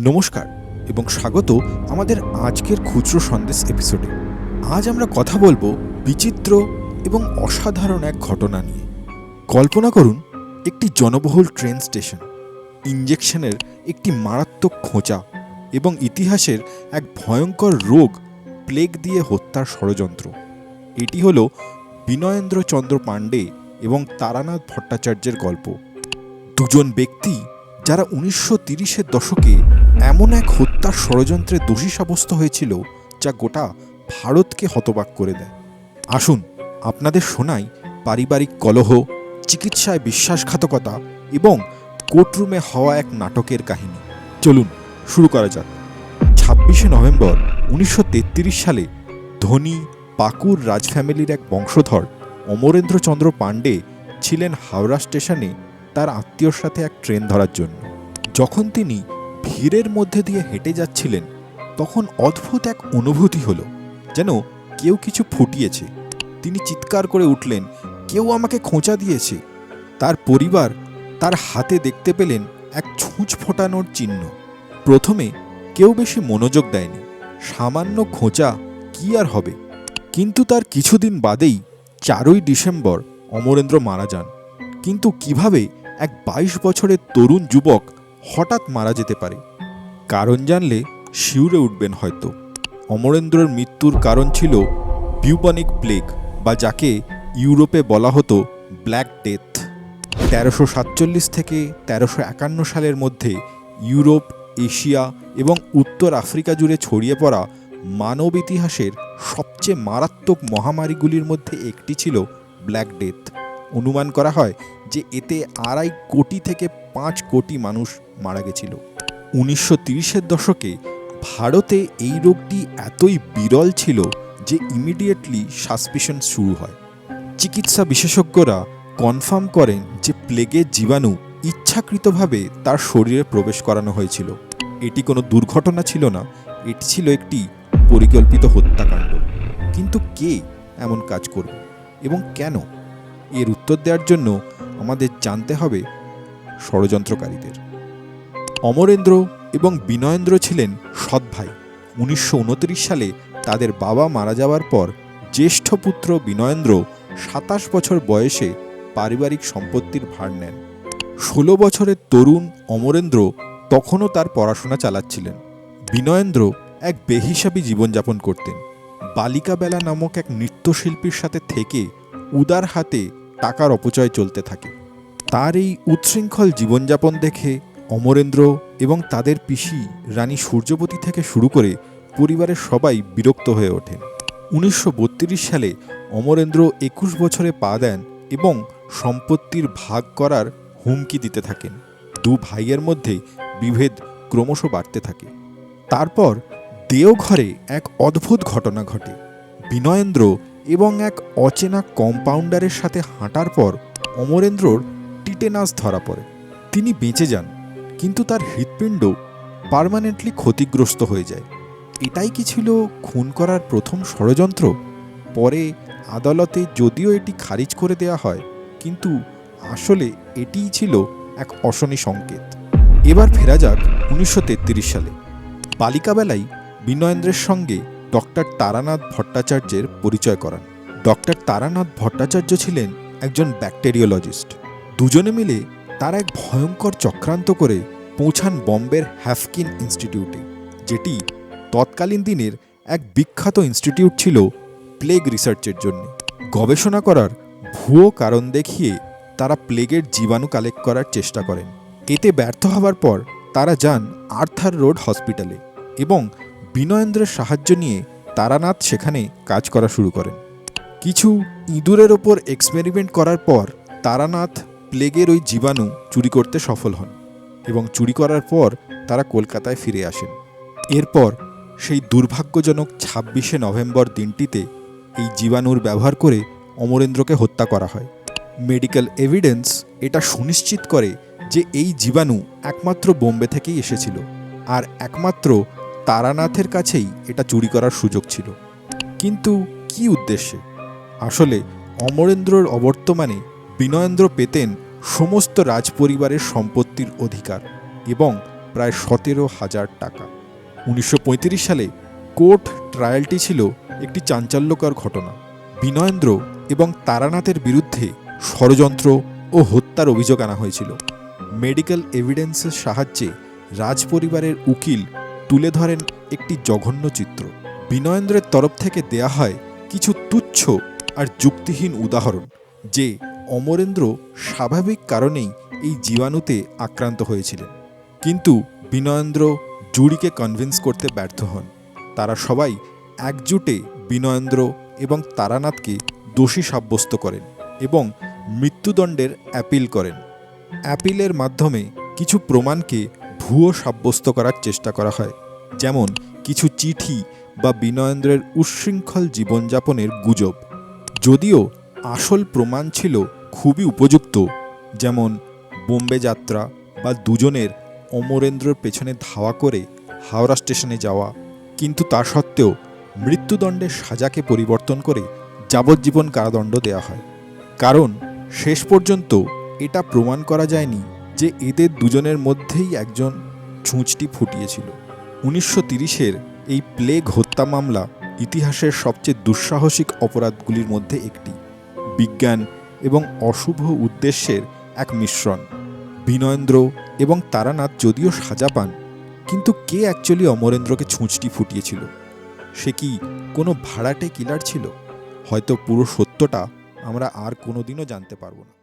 নমস্কার এবং স্বাগত আমাদের আজকের খুচরো সন্দেশ এপিসোডে আজ আমরা কথা বলব বিচিত্র এবং অসাধারণ এক ঘটনা নিয়ে। কল্পনা করুন, একটি জনবহুল ট্রেন স্টেশন ইঞ্জেকশনের একটি মারাত্মক খোঁচা এবং ইতিহাসের এক ভয়ঙ্কর রোগ প্লেগ দিয়ে হত্যার ষড়যন্ত্র। এটি হল বিনয়েন্দ্র চন্দ্র পাণ্ডে এবং তারানাথ ভট্টাচার্যের গল্প। দুজন ব্যক্তি যারা উনিশশো তিরিশের দশকে এমন এক হত্যার ষড়যন্ত্রে দোষী সাব্যস্ত হয়েছিল যা গোটা ভারতকে হতবাক করে দেয়। আসুন আপনাদের শোনাই পারিবারিক কলহ, চিকিৎসায় বিশ্বাসঘাতকতা এবং কোর্টরুমে হওয়া এক নাটকের কাহিনী। চলুন শুরু করা যাক। ছাব্বিশে নভেম্বর উনিশশো তেত্রিশ সালে ধনী পাকুর রাজ ফ্যামিলির এক বংশধর অমরেন্দ্রচন্দ্র পাণ্ডে ছিলেন হাওড়া স্টেশনে তার আত্মীয়র সাথে এক ট্রেন ধরার জন্য। যখন তিনি ভিড়ের মধ্যে দিয়ে হেঁটে যাচ্ছিলেন, তখন অদ্ভুত এক অনুভূতি হলো, যেন কেউ কিছু ফুটিয়েছে। তিনি চিৎকার করে উঠলেন, কেউ আমাকে খোঁচা দিয়েছে। তার পরিবার তার হাতে দেখতে পেলেন এক ছুঁচ ফোটানোর চিহ্ন। প্রথমে কেউ বেশি মনোযোগ দেয়নি, সামান্য খোঁচা কি আর হবে? কিন্তু তার কিছুদিন বাদেই চারই ডিসেম্বর অমরেন্দ্র মারা যান। কিন্তু কীভাবে এক বাইশ বছরের তরুণ যুবক হঠাৎ মারা যেতে পারে। কারণ জানলে শিউরে উঠবেন হয়তো। অমরেন্দ্রর মৃত্যুর কারণ ছিল বিউবনিক প্লেগ বা যাকে ইউরোপে বলা হতো ব্ল্যাক ডেথ। তেরোশো সাতচল্লিশ থেকে তেরোশো একান্ন সালের মধ্যে ইউরোপ, এশিয়া এবং উত্তর আফ্রিকা জুড়ে ছড়িয়ে পড়া মানব ইতিহাসের সবচেয়ে মারাত্মক মহামারীগুলির মধ্যে একটি ছিল ব্ল্যাক ডেথ। অনুমান করা হয় যে এতে আড়াই কোটি থেকে পাঁচ কোটি মানুষ মারা গেছিল। উনিশশো তিরিশের দশকে ভারতে এই রোগটি এতই বিরল ছিল যে ইমিডিয়েটলি সাসপিশন শুরু হয়। চিকিৎসা বিশেষজ্ঞরা কনফার্ম করেন যে প্লেগের জীবাণু ইচ্ছাকৃতভাবে তার শরীরে প্রবেশ করানো হয়েছিল। এটি কোনো দুর্ঘটনা ছিল না, এটি ছিল একটি পরিকল্পিত হত্যাকাণ্ড। কিন্তু কে এমন কাজ করবে এবং কেন? এর উত্তর দেওয়ার জন্য আমাদের জানতে হবে ষড়যন্ত্রকারীদের। অমরেন্দ্র এবং বিনয়েন্দ্র ছিলেন সৎ ভাই। উনিশশো উনত্রিশ সালে তাদের বাবা মারা যাওয়ার পর জ্যেষ্ঠ পুত্র বিনয়েন্দ্র সাতাশ বছর বয়সে পারিবারিক সম্পত্তির ভার নেন। ষোলো বছরের তরুণ অমরেন্দ্র তখনও তার পড়াশোনা চালাচ্ছিলেন। বিনয়েন্দ্র এক বেহিসাবি জীবনযাপন করতেন। বালিকা বেলা নামক এক নৃত্যশিল্পীর সাথে থেকে উদার হাতে টাকার অপচয় চলতে থাকে। তার এই উচ্ছৃঙ্খল জীবনযাপন দেখে অমরেন্দ্র এবং তাদের পিসি রানী সূর্যবতী থেকে শুরু করে পরিবারের সবাই বিরক্ত হয়ে ওঠেন উনিশশো সালে অমরেন্দ্র একুশ বছরে পা দেন এবং সম্পত্তির ভাগ করার হুমকি দিতে থাকেন। দু ভাইয়ের মধ্যে বিভেদ ক্রমশ বাড়তে থাকে। তারপর দেওঘরে এক অদ্ভুত ঘটনা ঘটে। বিনয়েন্দ্র এবং এক অচেনা কম্পাউন্ডারের সাথে হাঁটার পর অমরেন্দ্রর টিটেনাস ধরা পড়ে। তিনি বেঁচে যান, কিন্তু তার হৃৎপিণ্ড পার্মানেন্টলি ক্ষতিগ্রস্ত হয়ে যায়। এটাই কি ছিল খুন করার প্রথম ষড়যন্ত্র? পরে আদালতে যদিও এটি খারিজ করে দেওয়া হয়, কিন্তু আসলে এটিই ছিল এক অশনি সংকেত। এবার ফেরা যাক উনিশশো তেত্রিশ সালে। বালিকাবেলায় বিনয়েন্দ্রের সঙ্গে ডক্টর তারানাথ ভট্টাচার্যের পরিচয় করান। ডক্টর তারানাথ ভট্টাচার্য ছিলেন একজন ব্যাকটেরিওলজিস্ট। দুজনে মিলে তার এক ভয়ঙ্কর চক্রান্ত করে পৌঁছান বম্বের হ্যাফকিন ইনস্টিটিউটে, যেটি তৎকালীন দিনের এক বিখ্যাত ইনস্টিটিউট ছিল প্লেগ রিসার্চের জন্য। গবেষণা করার ভুয়ো কারণ দেখিয়ে তারা প্লেগের জীবাণু কালেক্ট করার চেষ্টা করেন। এতে ব্যর্থ হওয়ার পর তারা যান আর্থার রোড হসপিটালে এবং বিনয়েন্দ্রের সাহায্য নিয়ে তারানাথ সেখানে কাজ করা শুরু করেন। কিছু ইঁদুরের ওপর এক্সপেরিমেন্ট করার পর তারানাথ প্লেগের ওই জীবাণু চুরি করতে সফল হন এবং চুরি করার পর তারা কলকাতায় ফিরে আসেন। এরপর সেই দুর্ভাগ্যজনক ছাব্বিশে নভেম্বর দিনটিতে এই জীবাণুর ব্যবহার করে অমরেন্দ্রকে হত্যা করা হয়। মেডিকেল এভিডেন্স এটা সুনিশ্চিত করে যে এই জীবাণু একমাত্র বোম্বে থেকেই এসেছিল। আর একমাত্র তারানাথের কাছেই এটা চুরি করার সুযোগ ছিল। কিন্তু কি উদ্দেশ্যে? আসলে অমরেন্দ্রর অবর্তমানে বিনয়েন্দ্র পেতেন সমস্ত রাজপরিবারের সম্পত্তির অধিকার এবং প্রায় সতেরো হাজার টাকা। উনিশশো পঁয়ত্রিশ সালে কোর্ট ট্রায়ালটি ছিল একটি চাঞ্চল্যকর ঘটনা। বিনয়েন্দ্র এবং তারানাথের বিরুদ্ধে ষড়যন্ত্র ও হত্যার অভিযোগ আনা হয়েছিল। মেডিকেল এভিডেন্সের সাহায্যে রাজপরিবারের উকিল তুলে ধরেন একটি জঘন্য চিত্র। বিনয়েন্দ্রের তরফ থেকে দেয়া হয় কিছু তুচ্ছ আর যুক্তিহীন উদাহরণ, যে অমরেন্দ্র স্বাভাবিক কারণেই এই জীবাণুতে আক্রান্ত হয়েছিলেন। কিন্তু বিনয়েন্দ্র জুরিকে কনভিন্স করতে ব্যর্থ হন। তারা সবাই একজোটে বিনয়েন্দ্র এবং তারানাথকে দোষী সাব্যস্ত করেন এবং মৃত্যুদণ্ডের অ্যাপিল করেন। অ্যাপিলের মাধ্যমে কিছু প্রমাণকে ভুয়ো সাব্যস্ত করার চেষ্টা করা হয়। যেমন, কিছু চিঠি বা বিনয়েন্দ্রের উচ্ছৃঙ্খল জীবনযাপনের গুজব। যদিও আসল প্রমাণ ছিল খুবই উপযুক্ত। যেমন, বোম্বে যাত্রা বা দুজনের অমরেন্দ্রর পেছনে ধাওয়া করে হাওড়া স্টেশনে যাওয়া। কিন্তু তা সত্ত্বেও মৃত্যুদণ্ডের সাজাকে পরিবর্তন করে যাবজ্জীবন কারাদণ্ড দেওয়া হয়। কারণ, শেষ পর্যন্ত এটা প্রমাণ করা যায়নি যে এদের দুজনের মধ্যেই একজন ছুঁচটি ফুটিয়েছিল। উনিশশো তিরিশের এই প্লেগ হত্যা মামলা ইতিহাসের সবচেয়ে দুঃসাহসিক অপরাধগুলির মধ্যে একটি। বিজ্ঞান এবং অশুভ উদ্দেশ্যের এক মিশ্রণ। বিনয়েন্দ্র এবং তারানাথ যদিও সাজা পান, কিন্তু কে অ্যাকচুয়ালি অমরেন্দ্রকে ছুঁচটি ফুটিয়েছিল? সে কি কোনো ভাড়াটে কিলার ছিল? হয়তো পুরো সত্যটা আমরা আর কোনোদিনও জানতে পারব না।